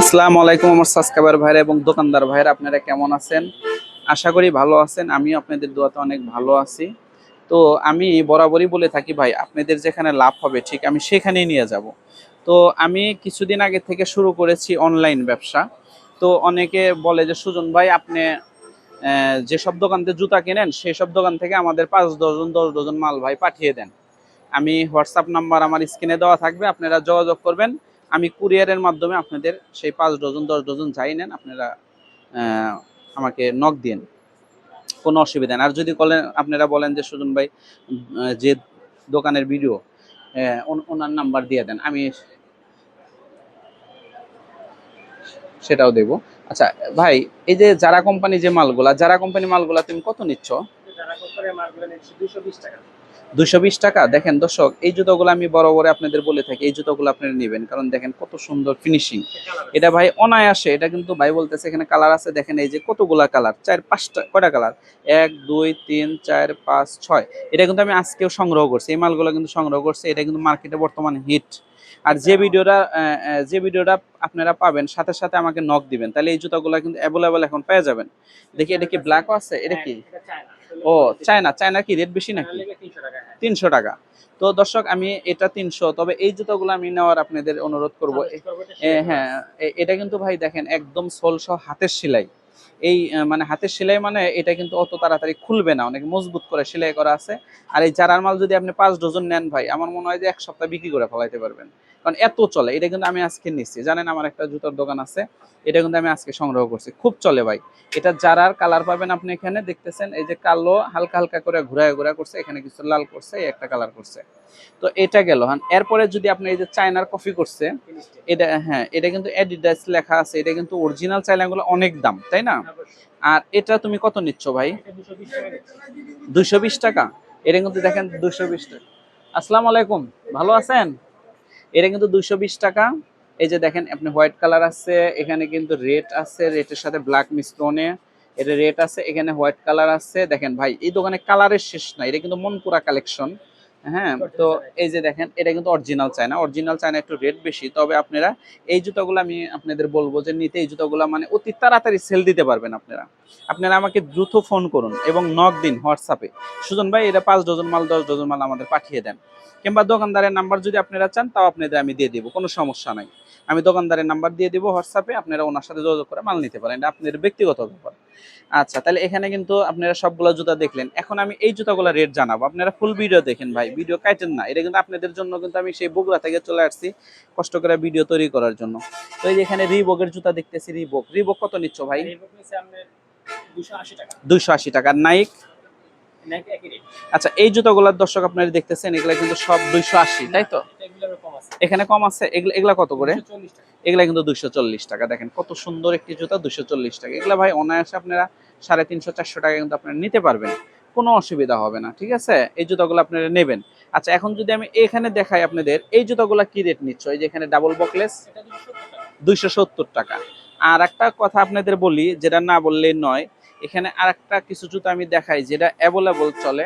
আসসালামু আলাইকুম আমার সাবস্ক্রাইবার ভাইরা এবং দোকানদার ভাইরা, আপনারা কেমন আছেন? আশা করি ভালো আছেন, আমিও আপনাদের দোয়াতে অনেক ভালো আছি। তো আমি বরাবরই বলে থাকি ভাই, আপনাদের যেখানে লাভ হবে ঠিক আমি সেখানেই নিয়ে যাব। তো আমি কিছুদিন আগে থেকে শুরু করেছি অনলাইন ব্যবসা। তো অনেকে বলে যে, সুজন ভাই, আপনি যেসব দোকান থেকে জুতা কেনেন সেই সব দোকান থেকে আমাদের পাঁচ ডজন, দশ ডজন মাল ভাই পাঠিয়ে দেন। আমি হোয়াটসঅ্যাপ নাম্বার আমার স্ক্রিনে দেওয়া থাকবে, আপনারা যোগাযোগ করবেন। আমি কুরিয়ারের মাধ্যমে আপনাদের সেই পাঁচ ডজন, দশ ডজন যাই নেন, আপনারা আমাকে নক দিন কোনো অসুবিধা নেই। আর যদি বলেন, আপনারা বলেন যে, সুজন ভাই যে দোকানের ভিডিও ওনার নাম্বার দিয়ে দেন। আমি সেটাও দেব। আচ্ছা ভাই, এই যে যারা কোম্পানি যে মালগুলা, যারা কোম্পানি মালগুলা তুমি কত নিচ্ছ? টাকা। দুশো বিশ টাকা। দেখেন দর্শক এই জুতোগুলো আমি বরাবর আপনাদের বলে থাকি এই জুতোগুলো আপনারা নেবেন। কারণ দেখেন কত সুন্দর ফিনিশিং এটা ভাই অনায়াসে এটা কিন্তু ভাই বলতেছে এখানে কালার আছে দেখেন এই যে কতগুলা কালার চার পাঁচটা কয়টা কালার এক দুই তিন চার পাঁচ ছয়। এটা কিন্তু আমি আজকেও সংগ্রহ করছি এই মালগুলো কিন্তু সংগ্রহ করছি এটা কিন্তু মার্কেটে বর্তমান হিট আর যে ভিডিওটা যে ভিডিওটা আপনারা পাবেন সাথে সাথে আমাকে নক দিবেন তাহলে এই জুতাগুলো কিন্তু অ্যাভেলেবেল এখন পেয়ে যাবেন। দেখি এটা কি ব্ল্যাকও আছে? এটা কি? ও চায়না চায়না কি? রেট বেশি নাকি? তিনশো টাকা। হ্যাঁ তো দর্শক আমি এটা তিনশো তবে এই জুতোগুলো আমি নেওয়ার আপনাদের অনুরোধ করব। হ্যাঁ এটা কিন্তু ভাই দেখেন একদম সোল সহ হাতের সেলাই। এই মানে হাতের সেলাই মানে এটা কিন্তু অত তাড়াতাড়ি খুলবে না, অনেক মজবুত করে সেলাই করা আছে। আর এই জারার মাল যদি আপনি পাঁচ ডজন নেন ভাই, আমার মনে হয় যে এক সপ্তাহ বিক্রি করে ফেলাইতে পারবেন। কারণ এত চলে, এটা কিন্তু আমি আজকে নিচ্ছি। জানেন আমার একটা জুতার দোকান আছে, এটা কিন্তু আমি আজকে সংগ্রহ করছি। খুব চলে ভাই। এটা জারার কালার পাবেন আপনি এখানে দেখতেছেন, এই যে কালো হালকা হালকা করে ঘুরায় ঘুরা করছে, এখানে কিছু লাল করছে, এই একটা কালার করছে। তো এটা গেল হ্যাঁ। এরপরে যদি আপনি এই যে চায়নার কফি করছে, এটা হ্যাঁ এটা কিন্তু অ্যাডিডাস লেখা আছে, এটা কিন্তু অরিজিনাল চাইনাগুলো অনেক দাম, তাই না? আর এটা তুমি কত নিচ্ছ ভাই? দুশো বিশ টাকা। এটা কিন্তু দেখেন দুইশো বিশ টাকা। আসসালামু আলাইকুম। ভালো আছেন? এটা কিন্তু দুইশো বিশ টাকা। এই যে দেখেন, আপনি হোয়াইট কালার আছে, এখানে কিন্তু রেড আছে রেটের সাথে ব্ল্যাক মিশ্রণে এটা রেড আছে, এখানে হোয়াইট কালার আছে। দেখেন ভাই, এই দোকানে কালারের শেষ নাই। এটা কিন্তু মনপুরা কালেকশন। হ্যাঁ তো এই যে দেখেন এটা কিন্তু অরিজিনাল চায়না অরিজিনাল চায়না একটু রেট বেশি তবে আপনারা এই জুতাগুলো আমি আপনাদের বলব যে নিতে এই জুতাগুলো মানে অতি তাড়াতাড়ি সেল দিতে পারবেন আপনারা। আপনারা আমাকে দ্রুত ফোন করুন এবং নক দিন হোয়াটসঅ্যাপে সুজন ভাই এটা পাঁচ ডজন মাল দশ ডজন মাল আমাদের পাঠিয়ে দেন। কিংবা দোকানদারের নাম্বার যদি আপনারা চান তাও আপনাদের আমি দিয়ে দিব কোনো সমস্যা নাই। আমি দোকানদারের নাম্বার দিয়ে দিব হোয়াটসঅ্যাপে আপনারা ওনার সাথে যোগাযোগ করে মাল নিতে পারেন। এটা আপনাদের ব্যক্তিগত ব্যাপার। আচ্ছা তাহলে এখানে কিন্তু আপনারা সবগুলো জুতা দেখলেন। এখন আমি এই জুতাগুলো রেট জানাব। আপনারা ফুল ভিডিও দেখেন ভাই। ভিডিও কাটেন না। এটা কিন্তু আপনাদের জন্য কিন্তু আমি সেই বগুড়া থেকে চলে আসছি কষ্ট করে ভিডিও তৈরি করার জন্য। তো এই যে এখানে রিবকের জুতা দেখতেছি রিবক রিবক কত নিচ্ছ ভাই? দুশো আশি টাকা। দুইশো আশি টাকা। নাইক আচ্ছা এই জুতাগুলোর দর্শক আপনারা দেখতেছেন এগুলা কিন্তু সব দুইশো আশি তাই তো? এখানে কম আছে? এগুলা এগুলা কত করে? এগুলা কিন্তু দুইশো চল্লিশ টাকা। দেখেন কত সুন্দর একটি জুতা, দুইশো চল্লিশ টাকা। এগুলা ভাই অনায়াসে আপনারা সাড়ে তিনশো, চারশো টাকা কিন্তু আপনারা নিতে পারবেন। কোনো অসুবিধা হবে না, ঠিক আছে? এই জুতাগুলো আপনারা নেবেন। আচ্ছা এখন যদি আমি এখানে দেখাই আপনাদের, এই জুতাগুলো কি রেট নিচ্ছ? এই যে এখানে ডাবল বকলেস দুশো দুইশো সত্তর টাকা। আর একটা কথা আপনাদের বলি, যেটা না বললে নয়, এখানে আর একটা কিছু জুতো আমি দেখাই, যেটা অ্যাভেলেবল চলে।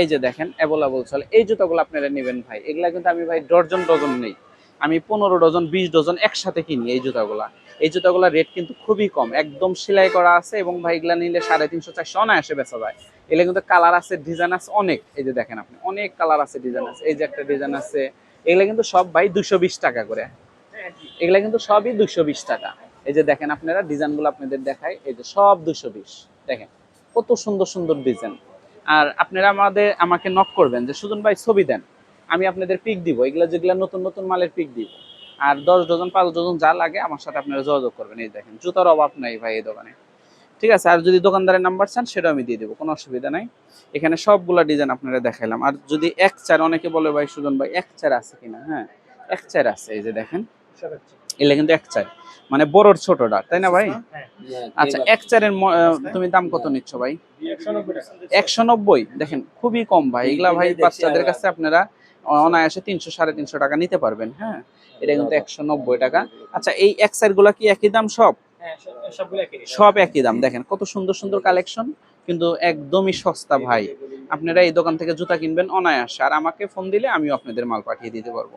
এই যে দেখেন অ্যাভেলেবল চলে। এই জুতোগুলো আপনারা নেবেন ভাই। এগুলা কিন্তু আমি ভাই ডজন ডজন নেই। আমি পনেরো ডজন, বিশ ডজন একসাথে কিনি এই জুতাগুলা। এই জুতাগুলোর রেট কিন্তু খুবই কম। একদম সেলাই করা আছে এবং ভাই এগুলা নিলে সাড়ে তিনশো, চারশো অনায়াসে বেচা যায়। এগুলো কিন্তু কালার আছে ডিজাইন আছে অনেক। এই যে দেখেন আপনি, অনেক কালার আছে ডিজাইন আছে। এই যে একটা ডিজাইন আছে, এগুলা কিন্তু সব ভাই দুশো বিশ টাকা করে। এগুলা কিন্তু সবই দুশো বিশ টাকা। এই যে দেখেন আপনারা ডিজাইনগুলো আপনাদের দেখায় এই যে সব দুশো বিশ। দেখেন, কত সুন্দর সুন্দর ডিজাইন আর আপনারা আমাদের, আমাকে নক করবেন যে, সুজন ভাই ছবি দেন। আমি আপনাদের পিক দিব। এগুলো যেগুলো নতুন নতুন মালের পিক দিব। আর দশ ডজন পাঁচ ডজন যা লাগে আমার সাথে আপনারা যোগাযোগ করবেন। এই দেখেন জুতার অভাব নাই ভাই এই দোকানে। ঠিক আছে আর যদি দোকানদারের নাম্বার চান সেটাও আমি দিয়ে দেবো কোনো অসুবিধা নাই। এখানে সবগুলা ডিজাইন আপনারা দেখাইলাম। আর যদি এক চার অনেকে বলে ভাই সুজন ভাই এক চার আছে কিনা? হ্যাঁ এক চার আছে এই যে দেখেন। এগুলা কিন্তু এক চার। মানে বড়র ছোটটা তাই না ভাই? আচ্ছা এক চারের তুমি দাম কত নিচ্ছ ভাই? একশো নব্বই। একশো নব্বই দেখেন খুবই কম ভাই। এগুলা ভাই বাচ্চাদের কাছে আপনারা অনায়াসে তিনশো সাড়ে তিনশো টাকা নিতে পারবেন হ্যাঁ? এটা কিন্তু একশো নব্বই টাকা। আচ্ছা এই এক সাইডগুলা কি একই দাম সব? হ্যাঁ সব- একই সব দাম। দেখেন কত সুন্দর সুন্দর কালেকশন কিন্তু একদমই সস্তা ভাই। আপনারা এই দোকান থেকে জুতা কিনবেন অনায়াসে। আর আমাকে ফোন দিলে আমিও আপনাদের মাল পাঠিয়ে দিতে পারব।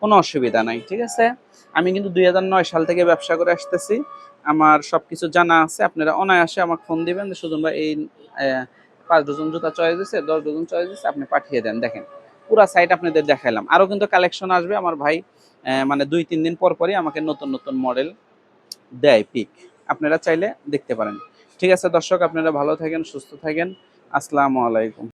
কোনো অসুবিধা নাই ঠিক আছে? আমি কিন্তু দুই হাজার নয় সাল থেকে ব্যবসা করে আসতেছি। আমার সবকিছু জানা আছে। আপনারা অনায়াসে আমাকে ফোন দিবেন সুজন ভাই এই পাঁচ ডজন জুতা চয়েস দিচ্ছে দশ ডজন চয়েস দিচ্ছে আপনি পাঠিয়ে দেন। দেখেন পুরা সাইট আপনাদের দেখাইলাম। আরও কিন্তু কালেকশন আসবে। আমার ভাই মানে দুই, তিন দিন পর পরই আমাকে নতুন নতুন মডেল দেয় পিক আপনারা চাইলে দেখতে পারেন। ঠিক আছে, দর্শক, আপনারা ভালো থাকেন, সুস্থ থাকেন। আসসালামু আলাইকুম।